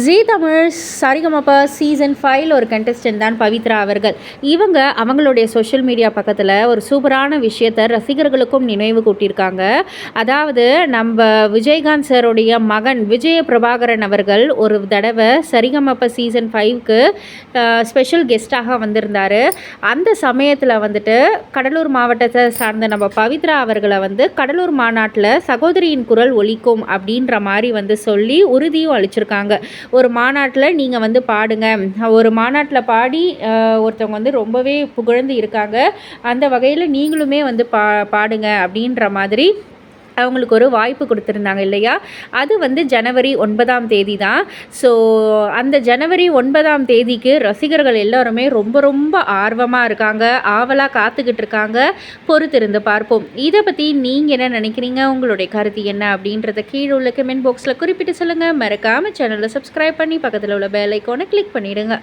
ஜீ Tamil Sarigamapa season ஃபைவ்ல ஒரு contestant தான் பவித்ரா அவர்கள். இவங்க அவங்களுடைய சோஷியல் மீடியா பக்கத்தில் ஒரு சூப்பரான விஷயத்தை ரசிகர்களுக்கும் நினைவு கூட்டியிருக்காங்க. அதாவது நம்ம விஜயகாந்த் சாருடைய மகன் விஜய பிரபாகரன் அவர்கள் ஒரு தடவை சரிகமப்பா சீசன் ஃபைவ்க்கு ஸ்பெஷல் கெஸ்ட்டாக வந்திருந்தார். அந்த சமயத்தில் வந்துட்டு கடலூர் மாவட்டத்தை சார்ந்த நம்ம பவித்ரா அவர்களை வந்து கடலூர் மாநாட்டில் சகோதரியின் குரல் ஒலிக்கும் அப்படின்ற மாதிரி வந்து சொல்லி உறுதியும் அளிச்சிருக்காங்க. ஒரு மாநாட்டில் நீங்கள் வந்து பாடுங்க. ஒரு மாநாட்டில் பாடி அஹ், ஒருத்தவங்க வந்து ரொம்பவே புகழ்ந்து இருக்காங்க. அந்த வகையில் நீங்களுமே வந்து பா பாடுங்க அப்படின்ற மாதிரி அவங்களுக்கு ஒரு வாய்ப்பு கொடுத்துருந்தாங்க இல்லையா? அது வந்து ஜனவரி ஒன்பதாம் தேதி தான் ஸோ அந்த ஜனவரி ஒன்பதாம் தேதிக்கு ரசிகர்கள் எல்லோருமே ரொம்ப ரொம்ப ஆர்வமாக இருக்காங்க. ஆவலாக காத்துக்கிட்டு இருக்காங்க. பொறுத்திருந்து பார்ப்போம். இதை பற்றி நீங்கள் என்ன நினைக்கிறீங்க? உங்களுடைய கருத்து என்ன அப்படின்றத கீழே உள்ள கமெண்ட் பாக்ஸில் குறிப்பிட்டு சொல்லுங்கள் மறக்காமல் சேனலை சப்ஸ்கிரைப் பண்ணி பக்கத்தில் உள்ள பெல் ஐக்கோனை கிளிக் பண்ணிவிடுங்க